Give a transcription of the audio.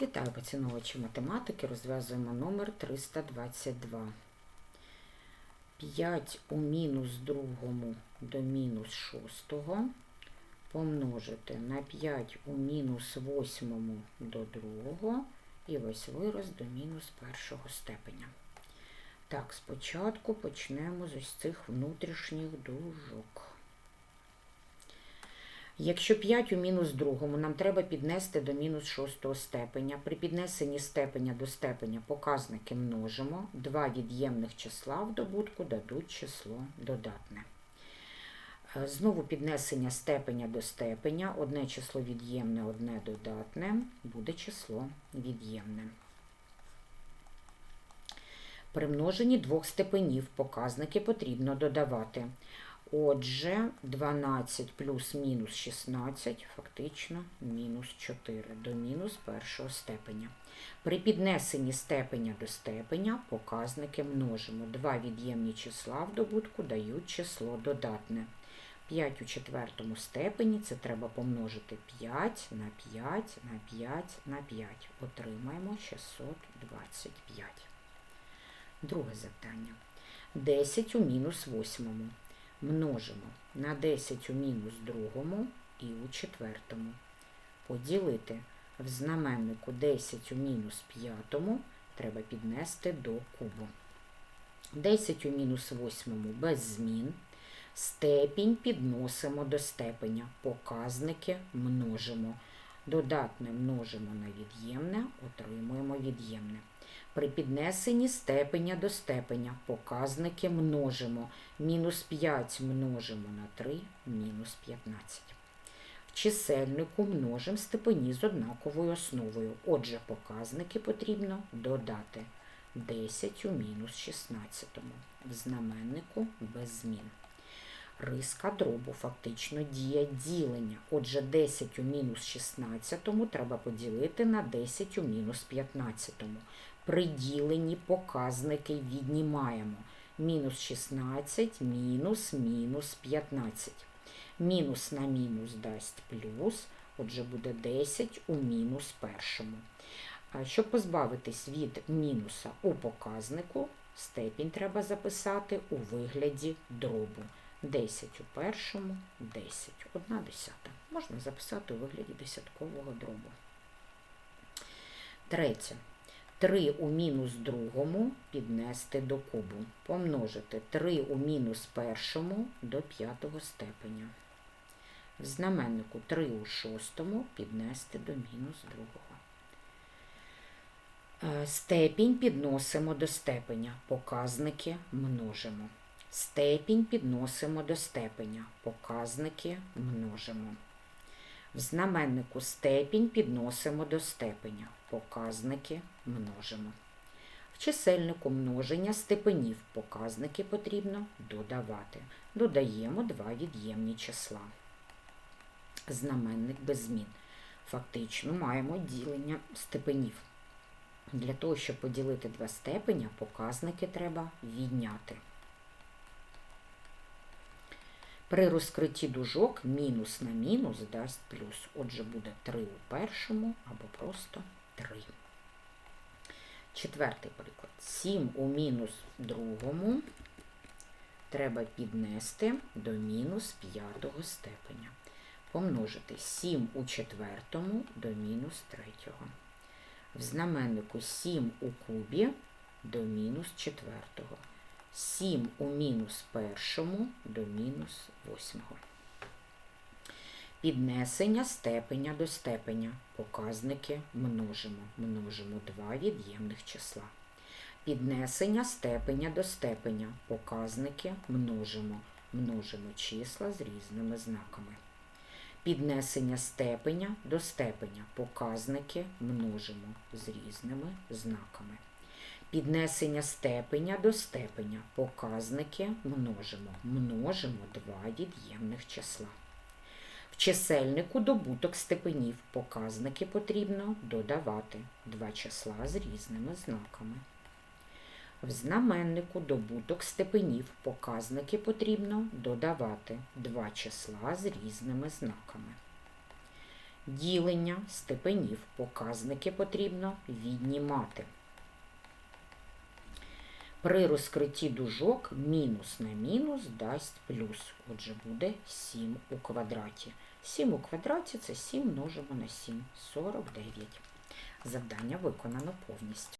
Вітаю поціновувачі математики. Розв'язуємо номер 322. 5 у мінус другому до мінус шостого помножити на 5 у мінус восьмому до другого і весь вираз до мінус першого степеня. Так, спочатку почнемо з ось цих внутрішніх дужок. Якщо 5 у мінус другому нам треба піднести до мінус шостого степеня. При піднесенні степеня до степеня показники множимо. Два від'ємних числа в добутку дадуть число додатне. Е, Знову піднесення степеня до степеня. Одне число від'ємне, одне додатне, буде число від'ємне. При множенні двох степенів показники потрібно додавати. Отже, 12 плюс мінус 16, фактично мінус 4 до мінус першого степеня. При піднесенні степеня до степеня показники множимо. Два від'ємні числа в добутку дають число додатне. 5 у четвертому степені це треба помножити 5 на 5 на 5 на 5. Отримаємо 625. Друге завдання. 10 у мінус восьмому множимо на 10 у мінус другому і у четвертому. Поділити в знаменнику 10 у мінус п'ятому треба піднести до кубу. 10 у мінус восьмому без змін. Степінь підносимо до степеня. Показники множимо. Додатне множимо на від'ємне, отримуємо від'ємне. При піднесенні степеня до степеня показники множимо. Мінус 5 множимо на 3, мінус 15. В чисельнику множимо степені з однаковою основою. Отже, показники потрібно додати 10 у мінус 16. В знаменнику без змін. Риска дробу фактично діє ділення. Отже, 10 у мінус 16 треба поділити на 10 у мінус 15. При діленні показники віднімаємо. Мінус 16, мінус, мінус 15. Мінус на мінус дасть плюс, отже, буде 10 у мінус першому. Щоб позбавитись від мінуса у показнику, степінь треба записати у вигляді дробу. 10 у першому, 10, 1 десята. Можна записати у вигляді десяткового дробу. Третє. 3 у мінус другому піднести до кубу. Помножити 3 у мінус першому до п'ятого степеня. В знаменнику 3 у шостому піднести до мінус другого. Е, Степінь підносимо до степеня. Показники множимо. Степінь підносимо до степеня. Показники множимо. В знаменнику степінь підносимо до степеня. Показники множимо. В чисельнику множення степенів показники потрібно додавати. Додаємо два від'ємні числа. Знаменник без змін. Фактично маємо ділення степенів. Для того, щоб поділити два степеня, показники треба відняти. При розкритті дужок мінус на мінус дасть плюс. Отже, буде 3 у першому або просто 3. Четвертий приклад. 7 у мінус другому треба піднести до мінус п'ятого степеня. Помножити 7 у четвертому до мінус третього. В знаменнику 7 у кубі до мінус четвертого. 7 у мінус першому до мінус восьмого. Піднесення степеня до степеня. Показники множимо. Множимо два від'ємних числа. Піднесення степеня до степеня. Показники множимо. Множимо числа з різними знаками. Піднесення степеня до степеня. Показники множимо з різними знаками. Піднесення степеня до степеня. Показники множимо. Множимо два від'ємних числа. В чисельнику добуток степенів. Показники потрібно додавати. Два числа з різними знаками. В знаменнику добуток степенів. Показники потрібно додавати. Два числа з різними знаками. ділення степенів. Показники потрібно віднімати. При розкритті дужок мінус на мінус дасть плюс. Отже, буде 7 у квадраті. 7 у квадраті це 7 множимо на 7, 49. Завдання виконано повністю.